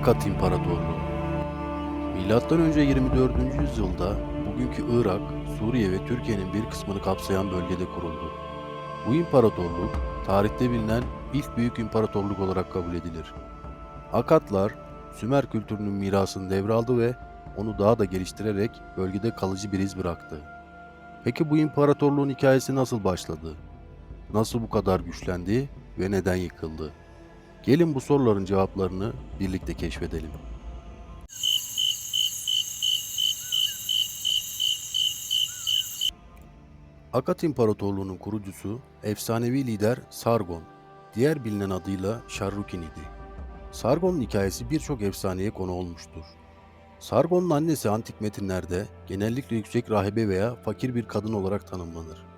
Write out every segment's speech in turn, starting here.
Akat İmparatorluğu önce 24. yüzyılda bugünkü Irak, Suriye ve Türkiye'nin bir kısmını kapsayan bölgede kuruldu. Bu imparatorluk tarihte bilinen ilk büyük imparatorluk olarak kabul edilir. Akatlar Sümer kültürünün mirasını devraldı ve onu daha da geliştirerek bölgede kalıcı bir iz bıraktı. Peki bu imparatorluğun hikayesi nasıl başladı? Nasıl bu kadar güçlendi ve neden yıkıldı? Gelin bu soruların cevaplarını birlikte keşfedelim. Akat İmparatorluğu'nun kurucusu efsanevi lider Sargon, diğer bilinen adıyla Sharrukin idi. Sargon'un hikayesi birçok efsaneye konu olmuştur. Sargon'un annesi antik metinlerde genellikle yüksek rahibe veya fakir bir kadın olarak tanımlanır.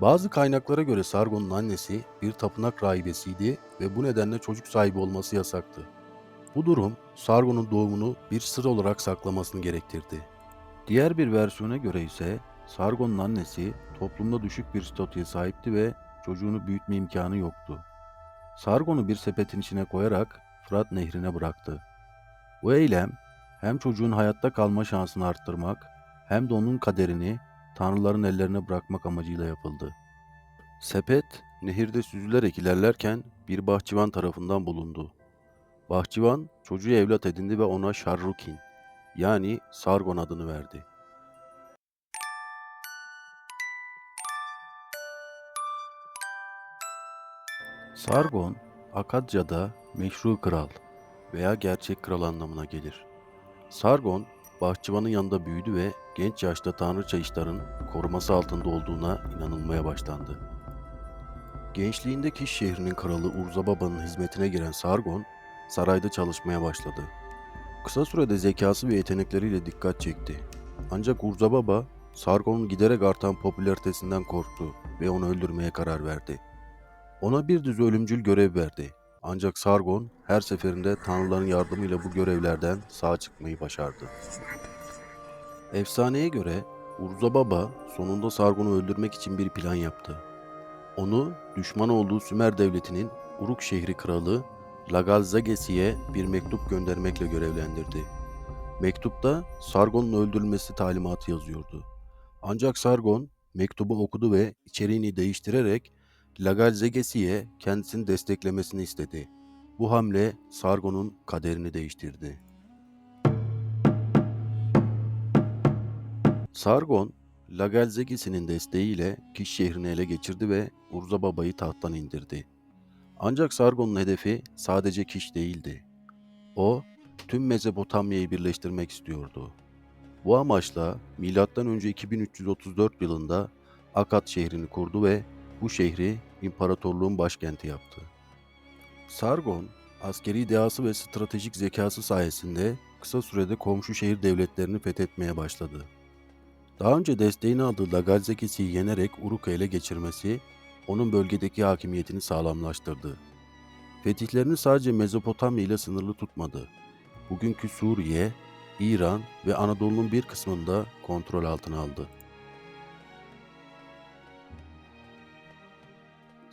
Bazı kaynaklara göre Sargon'un annesi bir tapınak rahibesiydi ve bu nedenle çocuk sahibi olması yasaktı. Bu durum Sargon'un doğumunu bir sır olarak saklamasını gerektirdi. Diğer bir versiyona göre ise Sargon'un annesi toplumda düşük bir statüye sahipti ve çocuğunu büyütme imkanı yoktu. Sargon'u bir sepetin içine koyarak Fırat Nehri'ne bıraktı. Bu eylem hem çocuğun hayatta kalma şansını arttırmak hem de onun kaderini tanrıların ellerine bırakmak amacıyla yapıldı. Sepet, nehirde süzülerek ilerlerken bir bahçıvan tarafından bulundu. Bahçıvan, çocuğu evlat edindi ve ona Sharrukin, yani Sargon adını verdi. Sargon, Akadca'da meşru kral veya gerçek kral anlamına gelir. Sargon, bahçıvanın yanında büyüdü ve genç yaşta tanrıça işlerin koruması altında olduğuna inanılmaya başlandı. Gençliğinde Kiş şehrinin kralı Urzababa'nın hizmetine giren Sargon, sarayda çalışmaya başladı. Kısa sürede zekası ve yetenekleriyle dikkat çekti. Ancak Urzababa, Sargon'un giderek artan popülaritesinden korktu ve onu öldürmeye karar verdi. Ona bir düz ölümcül görev verdi. Ancak Sargon her seferinde tanrıların yardımıyla bu görevlerden sağ çıkmayı başardı. Efsaneye göre Urza Baba sonunda Sargon'u öldürmek için bir plan yaptı. Onu düşman olduğu Sümer devletinin Uruk şehri kralı Lagalzagesi'ye bir mektup göndermekle görevlendirdi. Mektupta Sargon'un öldürülmesi talimatı yazıyordu. Ancak Sargon mektubu okudu ve içeriğini değiştirerek Lagalzegesi'ye kendisini desteklemesini istedi. Bu hamle Sargon'un kaderini değiştirdi. Sargon, Lagalzegesi'nin desteğiyle Kiş şehrini ele geçirdi ve Urza Baba'yı tahttan indirdi. Ancak Sargon'un hedefi sadece Kiş değildi. O, tüm Mezopotamya'yı birleştirmek istiyordu. Bu amaçla M.Ö. 2334 yılında Akat şehrini kurdu ve bu şehri imparatorluğun başkenti yaptı. Sargon, askeri dehası ve stratejik zekası sayesinde kısa sürede komşu şehir devletlerini fethetmeye başladı. Daha önce desteğini aldığı Lagalzekisi'yi yenerek Uruk'u ele geçirmesi, onun bölgedeki hakimiyetini sağlamlaştırdı. Fetihlerini sadece Mezopotamya ile sınırlı tutmadı. Bugünkü Suriye, İran ve Anadolu'nun bir kısmını da kontrol altına aldı.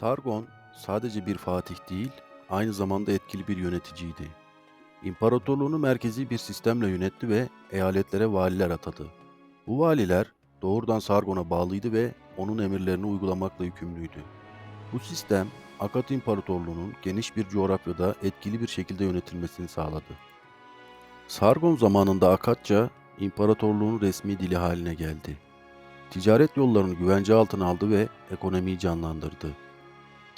Sargon sadece bir fatih değil, aynı zamanda etkili bir yöneticiydi. İmparatorluğunu merkezi bir sistemle yönetti ve eyaletlere valiler atadı. Bu valiler doğrudan Sargon'a bağlıydı ve onun emirlerini uygulamakla yükümlüydü. Bu sistem Akat İmparatorluğu'nun geniş bir coğrafyada etkili bir şekilde yönetilmesini sağladı. Sargon zamanında Akatça imparatorluğun resmi dili haline geldi. Ticaret yollarını güvence altına aldı ve ekonomiyi canlandırdı.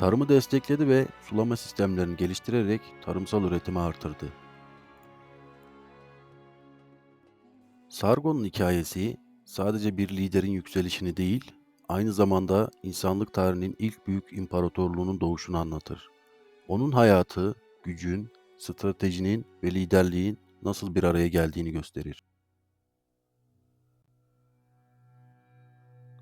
Tarımı destekledi ve sulama sistemlerini geliştirerek tarımsal üretimi artırdı. Sargon'un hikayesi sadece bir liderin yükselişini değil, aynı zamanda insanlık tarihinin ilk büyük imparatorluğunun doğuşunu anlatır. Onun hayatı, gücün, stratejinin ve liderliğin nasıl bir araya geldiğini gösterir.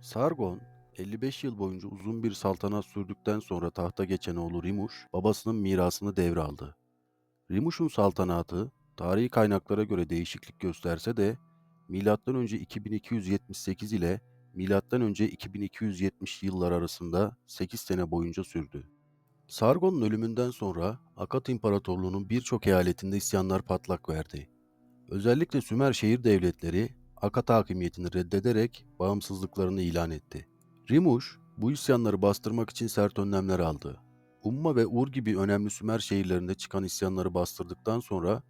Sargon, 55 yıl boyunca uzun bir saltanat sürdükten sonra tahta geçen oğlu Rimuş, babasının mirasını devraldı. Rimuş'un saltanatı, tarihi kaynaklara göre değişiklik gösterse de, M.Ö. 2278 ile M.Ö. 2270 yıllar arasında 8 sene boyunca sürdü. Sargon'un ölümünden sonra Akat İmparatorluğu'nun birçok eyaletinde isyanlar patlak verdi. Özellikle Sümer şehir devletleri Akat hakimiyetini reddederek bağımsızlıklarını ilan etti. Rimuş bu isyanları bastırmak için sert önlemler aldı. Umma ve Ur gibi önemli Sümer şehirlerinde çıkan isyanları bastırdıktan sonra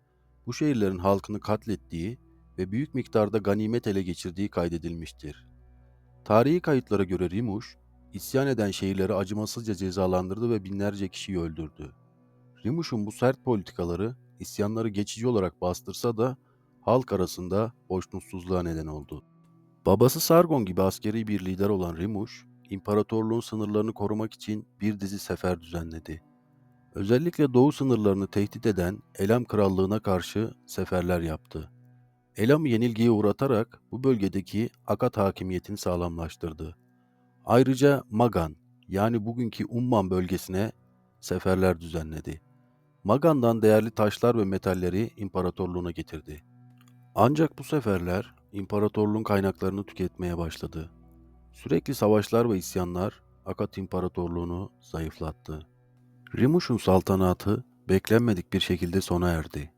bu şehirlerin halkını katlettiği ve büyük miktarda ganimet ele geçirdiği kaydedilmiştir. Tarihi kayıtlara göre Rimuş, isyan eden şehirleri acımasızca cezalandırdı ve binlerce kişiyi öldürdü. Rimuş'un bu sert politikaları isyanları geçici olarak bastırsa da halk arasında hoşnutsuzluğa neden oldu. Babası Sargon gibi askeri bir lider olan Rimuş, imparatorluğun sınırlarını korumak için bir dizi sefer düzenledi. Özellikle doğu sınırlarını tehdit eden Elam Krallığına karşı seferler yaptı. Elam'ı yenilgiye uğratarak bu bölgedeki Akat hakimiyetini sağlamlaştırdı. Ayrıca Magan yani bugünkü Umman bölgesine seferler düzenledi. Magan'dan değerli taşlar ve metalleri imparatorluğuna getirdi. Ancak bu seferler imparatorluğun kaynaklarını tüketmeye başladı. Sürekli savaşlar ve isyanlar Akat İmparatorluğunu zayıflattı. Rimuş'un saltanatı beklenmedik bir şekilde sona erdi.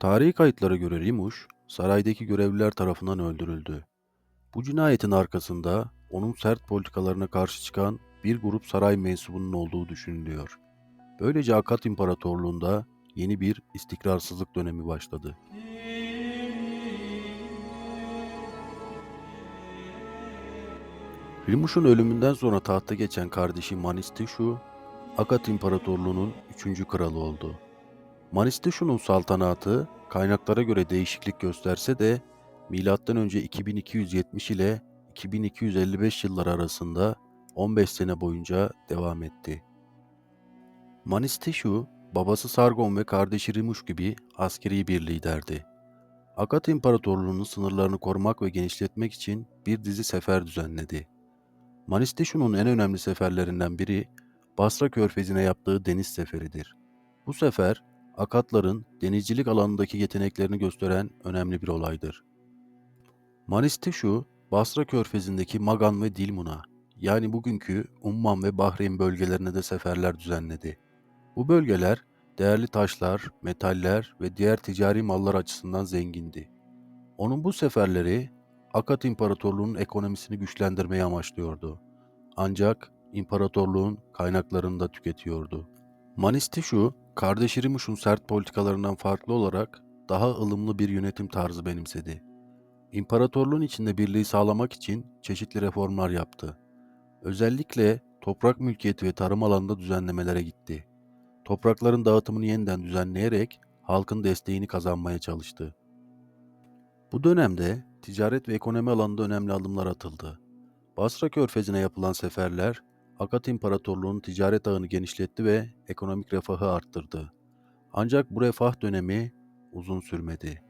Tarihi kayıtlara göre Rimuş, saraydaki görevliler tarafından öldürüldü. Bu cinayetin arkasında onun sert politikalarına karşı çıkan bir grup saray mensubunun olduğu düşünülüyor. Böylece Akat İmparatorluğu'nda yeni bir istikrarsızlık dönemi başladı. Rimuş'un ölümünden sonra tahta geçen kardeşi Manistişu, Akat İmparatorluğu'nun üçüncü kralı oldu. Manistişu'nun saltanatı kaynaklara göre değişiklik gösterse de M.Ö. 2270 ile 2255 yılları arasında 15 sene boyunca devam etti. Manistişu, babası Sargon ve kardeşi Rimuş gibi askeri bir liderdi. Akat İmparatorluğu'nun sınırlarını korumak ve genişletmek için bir dizi sefer düzenledi. Manistişu'nun en önemli seferlerinden biri Basra Körfezi'ne yaptığı deniz seferidir. Bu sefer Akatların denizcilik alanındaki yeteneklerini gösteren önemli bir olaydır. Manistişu, Basra Körfezi'ndeki Magan ve Dilmun'a yani bugünkü Umman ve Bahreyn bölgelerine de seferler düzenledi. Bu bölgeler değerli taşlar, metaller ve diğer ticari mallar açısından zengindi. Onun bu seferleri Akat İmparatorluğu'nun ekonomisini güçlendirmeyi amaçlıyordu. Ancak imparatorluğun kaynaklarını da tüketiyordu. Manistişu, kardeşi Rimuş'un sert politikalarından farklı olarak daha ılımlı bir yönetim tarzı benimsedi. İmparatorluğun içinde birliği sağlamak için çeşitli reformlar yaptı. Özellikle toprak mülkiyeti ve tarım alanında düzenlemelere gitti. Toprakların dağıtımını yeniden düzenleyerek halkın desteğini kazanmaya çalıştı. Bu dönemde ticaret ve ekonomi alanında önemli adımlar atıldı. Basra Körfezi'ne yapılan seferler, Akat İmparatorluğu'nun ticaret ağını genişletti ve ekonomik refahı arttırdı. Ancak bu refah dönemi uzun sürmedi.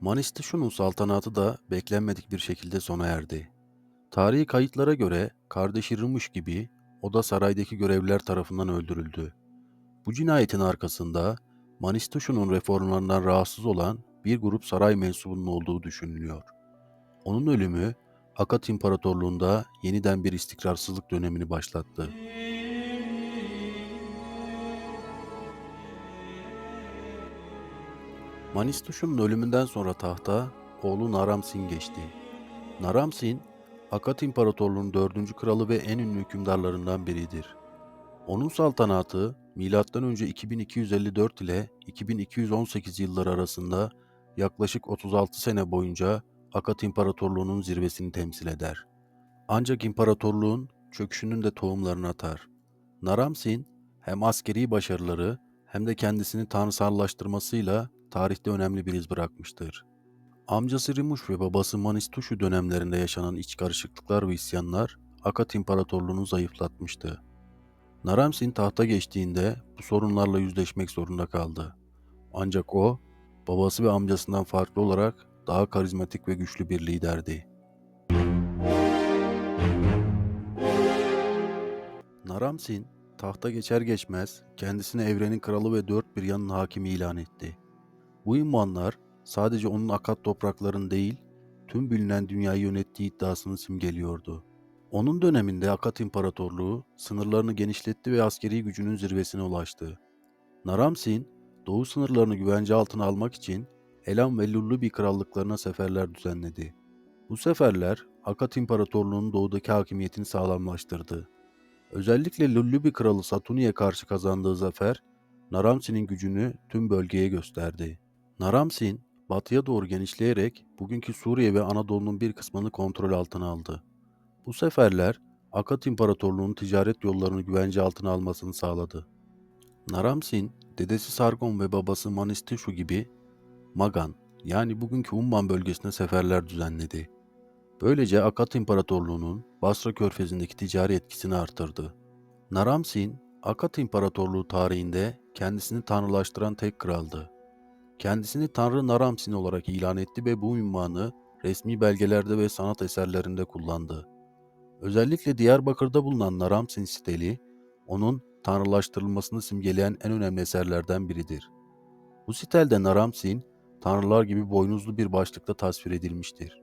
Manistişu'nun saltanatı da beklenmedik bir şekilde sona erdi. Tarihi kayıtlara göre kardeşi Rımış gibi o da saraydaki görevliler tarafından öldürüldü. Bu cinayetin arkasında Manistişu'nun reformlarından rahatsız olan bir grup saray mensubunun olduğu düşünülüyor. Onun ölümü Akat İmparatorluğu'nda yeniden bir istikrarsızlık dönemini başlattı. Manistuş'un ölümünden sonra tahta oğlu Naram Sin geçti. Naram Sin, Akat İmparatorluğu'nun dördüncü kralı ve en ünlü hükümdarlarından biridir. Onun saltanatı M.Ö. 2254 ile 2218 yılları arasında yaklaşık 36 sene boyunca Akat İmparatorluğu'nun zirvesini temsil eder. Ancak imparatorluğun çöküşünün de tohumlarını atar. Naram-Sin hem askeri başarıları hem de kendisini tanrısallaştırmasıyla tarihte önemli bir iz bırakmıştır. Amcası Rimuş ve babası Manistuşu dönemlerinde yaşanan iç karışıklıklar ve isyanlar Akat İmparatorluğu'nu zayıflatmıştı. Naram-Sin tahta geçtiğinde bu sorunlarla yüzleşmek zorunda kaldı. Ancak o, babası ve amcasından farklı olarak daha karizmatik ve güçlü bir liderdi. Naram-Sin tahta geçer geçmez kendisini evrenin kralı ve dört bir yanın hakimi ilan etti. Bu ünvanlar sadece onun akat toprakların değil, tüm bilinen dünyayı yönettiği iddiasını simgeliyordu. Onun döneminde Akat İmparatorluğu sınırlarını genişletti ve askeri gücünün zirvesine ulaştı. Naram-Sin, doğu sınırlarını güvence altına almak için Elam ve Lullubi krallıklarına seferler düzenledi. Bu seferler Akat İmparatorluğu'nun doğudaki hakimiyetini sağlamlaştırdı. Özellikle Lullubi kralı Satuni'ye karşı kazandığı zafer, Naram-Sin'in gücünü tüm bölgeye gösterdi. Naram-Sin, batıya doğru genişleyerek bugünkü Suriye ve Anadolu'nun bir kısmını kontrol altına aldı. Bu seferler Akat İmparatorluğu'nun ticaret yollarını güvence altına almasını sağladı. Naram-Sin, dedesi Sargon ve babası Manistişu gibi Magan yani bugünkü Umman bölgesine seferler düzenledi. Böylece Akat İmparatorluğu'nun Basra Körfezi'ndeki ticari etkisini artırdı. Naram-Sin, Akat İmparatorluğu tarihinde kendisini tanrılaştıran tek kraldı. Kendisini Tanrı Naram-Sin olarak ilan etti ve bu ünvanı resmi belgelerde ve sanat eserlerinde kullandı. Özellikle Diyarbakır'da bulunan Naram-Sin steli, onun tanrılaştırılmasını simgeleyen en önemli eserlerden biridir. Bu stelde Naram-Sin, tanrılar gibi boynuzlu bir başlıkta tasvir edilmiştir.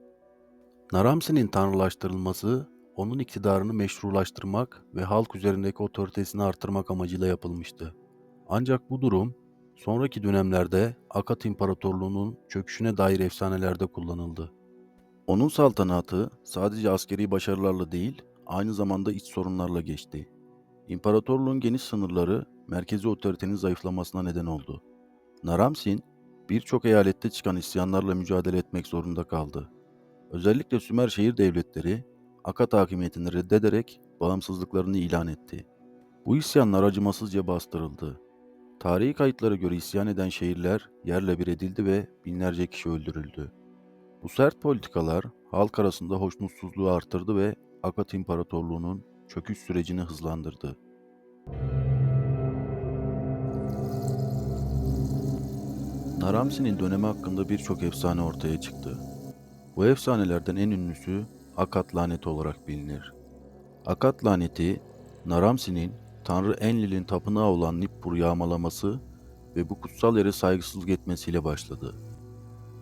Naram-Sin'in tanrılaştırılması, onun iktidarını meşrulaştırmak ve halk üzerindeki otoritesini artırmak amacıyla yapılmıştı. Ancak bu durum, sonraki dönemlerde Akat İmparatorluğu'nun çöküşüne dair efsanelerde kullanıldı. Onun saltanatı sadece askeri başarılarla değil, aynı zamanda iç sorunlarla geçti. İmparatorluğun geniş sınırları merkezi otoritenin zayıflamasına neden oldu. Naram-Sin, birçok eyalette çıkan isyanlarla mücadele etmek zorunda kaldı. Özellikle Sümer şehir devletleri Akat hakimiyetini reddederek bağımsızlıklarını ilan etti. Bu isyanlar acımasızca bastırıldı. Tarihi kayıtlara göre isyan eden şehirler yerle bir edildi ve binlerce kişi öldürüldü. Bu sert politikalar halk arasında hoşnutsuzluğu artırdı ve Akat İmparatorluğu'nun çöküş sürecini hızlandırdı. Naramsin'in dönemi hakkında birçok efsane ortaya çıktı. Bu efsanelerden en ünlüsü Akat laneti olarak bilinir. Akat laneti, Naramsin'in Tanrı Enlil'in tapınağı olan Nippur yağmalaması ve bu kutsal yere saygısızlık etmesiyle başladı.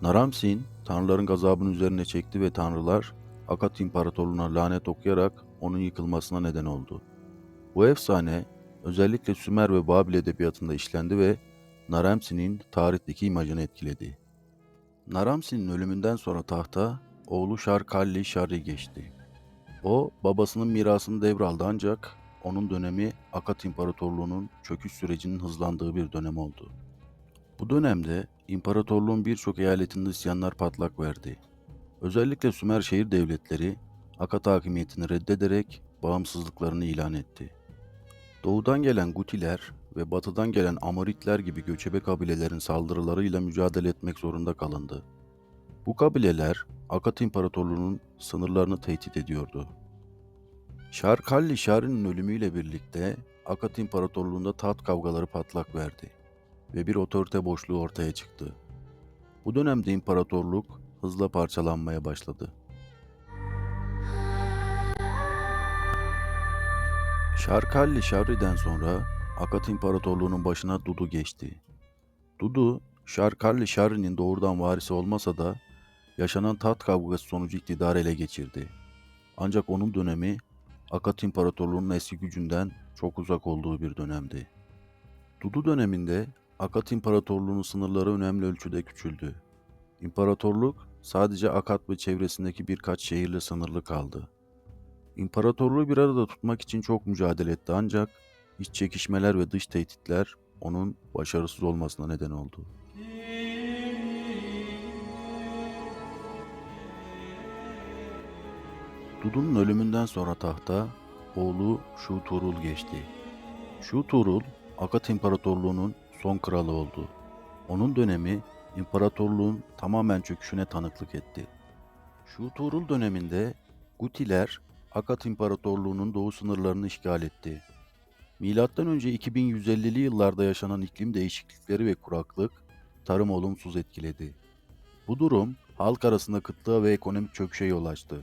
Naramsin, tanrıların gazabını üzerine çekti ve tanrılar Akat İmparatorluğu'na lanet okuyarak onun yıkılmasına neden oldu. Bu efsane özellikle Sümer ve Babil edebiyatında işlendi ve Naramsin'in tarihteki imajını etkiledi. Naramsin'in ölümünden sonra tahta oğlu Şarkalli Şarri geçti. O babasının mirasını devraldı ancak onun dönemi Akat İmparatorluğu'nun çöküş sürecinin hızlandığı bir dönem oldu. Bu dönemde imparatorluğun birçok eyaletinde isyanlar patlak verdi. Özellikle Sümer şehir devletleri Akat hakimiyetini reddederek bağımsızlıklarını ilan etti. Doğudan gelen Gutiler ve batıdan gelen Amoritler gibi göçebe kabilelerin saldırılarıyla mücadele etmek zorunda kalındı. Bu kabileler Akat İmparatorluğu'nun sınırlarını tehdit ediyordu. Şarkalli Şari'nin ölümüyle birlikte Akat İmparatorluğu'nda taht kavgaları patlak verdi ve bir otorite boşluğu ortaya çıktı. Bu dönemde imparatorluk hızla parçalanmaya başladı. Şarkalli Şavri'den sonra Akat İmparatorluğu'nun başına Dudu geçti. Dudu, Şarkalli Şavri'nin doğrudan varisi olmasa da yaşanan taht kavgası sonucu iktidarı ele geçirdi. Ancak onun dönemi Akat İmparatorluğu'nun eski gücünden çok uzak olduğu bir dönemdi. Dudu döneminde Akat İmparatorluğu'nun sınırları önemli ölçüde küçüldü. İmparatorluk sadece Akat ve çevresindeki birkaç şehirle sınırlı kaldı. İmparatorluğu bir arada tutmak için çok mücadele etti ancak iç çekişmeler ve dış tehditler onun başarısız olmasına neden oldu. Dudu'nun ölümünden sonra tahta oğlu Şuturul geçti. Şuturul, Akat İmparatorluğu'nun son kralı oldu. Onun dönemi imparatorluğun tamamen çöküşüne tanıklık etti. Şuturul döneminde Gutiler Akat İmparatorluğu'nun doğu sınırlarını işgal etti. Milattan önce 2150'li yıllarda yaşanan iklim değişiklikleri ve kuraklık tarımı olumsuz etkiledi. Bu durum halk arasında kıtlığa ve ekonomik çöküşe yol açtı.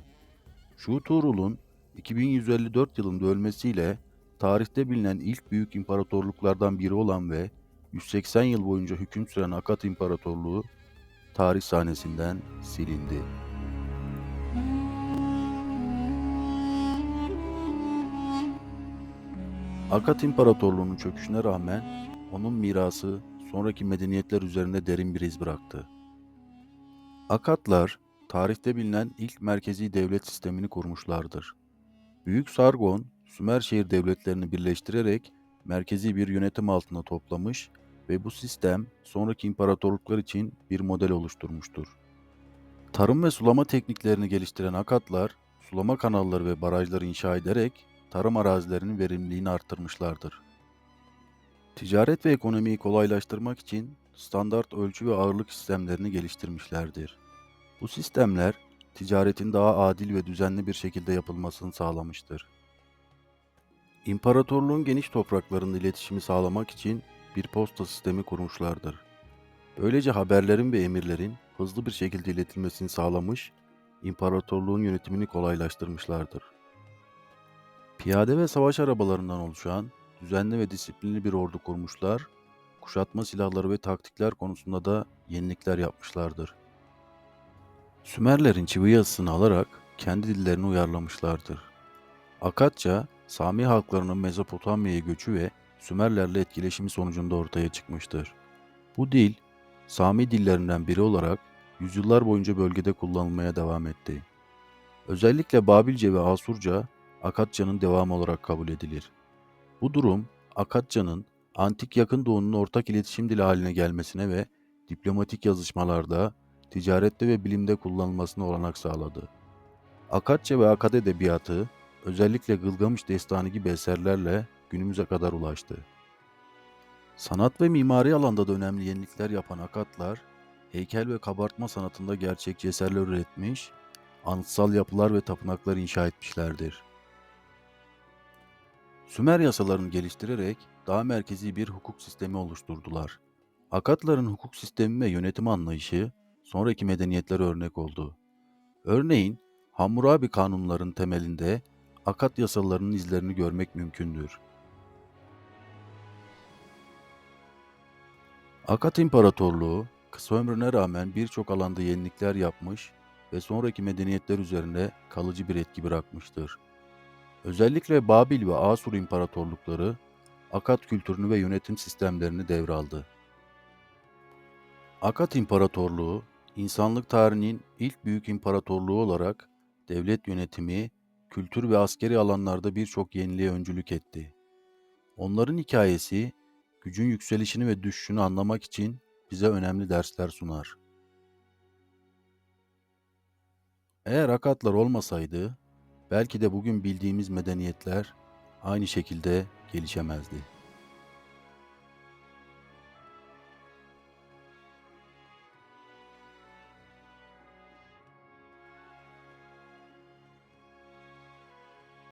Şuturul'un 2154 yılında ölmesiyle tarihte bilinen ilk büyük imparatorluklardan biri olan ve 180 yıl boyunca hüküm süren Akat İmparatorluğu tarih sahnesinden silindi. Akat İmparatorluğu'nun çöküşüne rağmen onun mirası sonraki medeniyetler üzerinde derin bir iz bıraktı. Akatlar, tarihte bilinen ilk merkezi devlet sistemini kurmuşlardır. Büyük Sargon, Sümer şehir devletlerini birleştirerek merkezi bir yönetim altında toplamış ve bu sistem sonraki imparatorluklar için bir model oluşturmuştur. Tarım ve sulama tekniklerini geliştiren Akatlar, sulama kanalları ve barajları inşa ederek tarım arazilerinin verimliliğini arttırmışlardır. Ticaret ve ekonomiyi kolaylaştırmak için standart ölçü ve ağırlık sistemlerini geliştirmişlerdir. Bu sistemler ticaretin daha adil ve düzenli bir şekilde yapılmasını sağlamıştır. İmparatorluğun geniş topraklarında iletişimi sağlamak için bir posta sistemi kurmuşlardır. Böylece haberlerin ve emirlerin hızlı bir şekilde iletilmesini sağlamış, imparatorluğun yönetimini kolaylaştırmışlardır. Piyade ve savaş arabalarından oluşan düzenli ve disiplinli bir ordu kurmuşlar, kuşatma silahları ve taktikler konusunda da yenilikler yapmışlardır. Sümerlerin çivi yazısını alarak kendi dillerini uyarlamışlardır. Akatça, Sami halklarının Mezopotamya'ya göçü ve Sümerlerle etkileşimi sonucunda ortaya çıkmıştır. Bu dil, Sami dillerinden biri olarak yüzyıllar boyunca bölgede kullanılmaya devam etti. Özellikle Babilce ve Asurca, Akatça'nın devamı olarak kabul edilir. Bu durum, Akatça'nın antik yakın doğunun ortak iletişim dili haline gelmesine ve diplomatik yazışmalarda, ticarette ve bilimde kullanılmasına olanak sağladı. Akatça ve Akad edebiyatı, özellikle Gılgamış Destanı gibi eserlerle günümüze kadar ulaştı. Sanat ve mimari alanda da önemli yenilikler yapan Akatlar, heykel ve kabartma sanatında gerçekçi eserler üretmiş, anıtsal yapılar ve tapınaklar inşa etmişlerdir. Sümer yasalarını geliştirerek daha merkezi bir hukuk sistemi oluşturdular. Akatların hukuk sistemi ve yönetim anlayışı sonraki medeniyetlere örnek oldu. Örneğin Hammurabi kanunların temelinde Akat yasalarının izlerini görmek mümkündür. Akat İmparatorluğu kısa ömrüne rağmen birçok alanda yenilikler yapmış ve sonraki medeniyetler üzerinde kalıcı bir etki bırakmıştır. Özellikle Babil ve Asur imparatorlukları Akat kültürünü ve yönetim sistemlerini devraldı. Akat İmparatorluğu, insanlık tarihinin ilk büyük imparatorluğu olarak devlet yönetimi, kültür ve askeri alanlarda birçok yeniliğe öncülük etti. Onların hikayesi, gücün yükselişini ve düşüşünü anlamak için bize önemli dersler sunar. Eğer Akatlar olmasaydı, belki de bugün bildiğimiz medeniyetler aynı şekilde gelişemezdi.